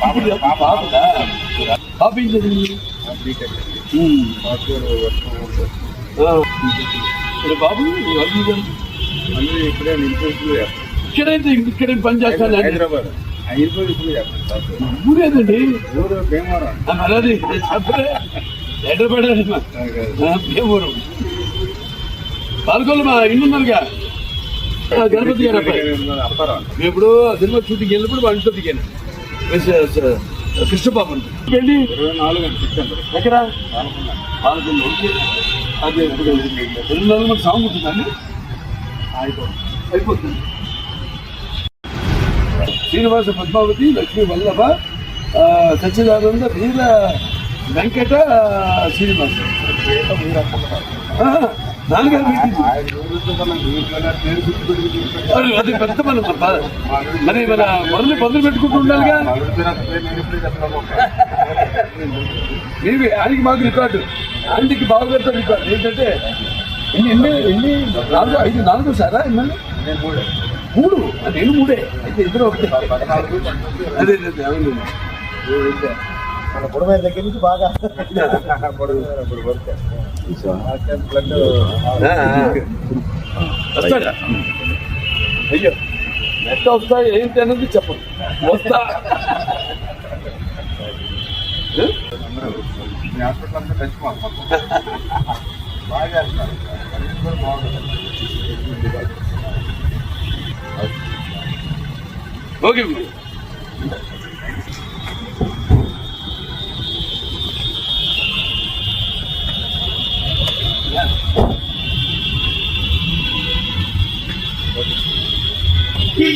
ఇప్పుడు బాబుదా బాబు ఏం చదివింది. ఇప్పుడు బాబు ఇక్కడైతే ఇక్కడే పని చేస్తాను? హైదరాబాద్. హైదరాబాద్ ఊరేదండి ఊరు భీమవరం. చెప్పరే ఎడబడాలి భీమవరం. పాల్గొల్లు మా ఆ, గణపతి గారు అబ్బాయి. ఇప్పుడు సినిమా షూటింగ్ వెళ్ళినప్పుడు వాళ్ళ ఇంట్లో దిగాను. కృష్ణబాబు వెళ్ళి ఎక్కడ. అదే ఇప్పుడు రెండు నెలలు సాంగ్ ఉంటుందండి. అయిపోతుంది. శ్రీనివాస పద్మావతి లక్ష్మీ వల్లభ సచ్చిదానంద వీర వెంకట శ్రీనివాస. తీసుకొచ్చాను. అది పెద్ద మనం మరి మన మొదలు మొదలు పెట్టుకుంటూ ఉండాలిగా. మీవి ఆయనకి మాకు రికార్డు. ఆయనకి బావగారితో రికార్డు. ఏంటంటే ఎన్ని ఎన్ని ఎన్ని నాలుగు ఐదు నాలుగు సారా ఎన్ని నేను మూడే. నేను మూడే. అయితే ఇద్దరు ఒకటే. అదే అవును. మన పొడవ దగ్గర నుంచి బాగా ఆ. అయ్యో ఎట్లా వస్తా ఏంటి అనేది చెప్పండి వస్తా హాస్పిటల్ బాగా బాగుంటుంది ఓకే ఓకే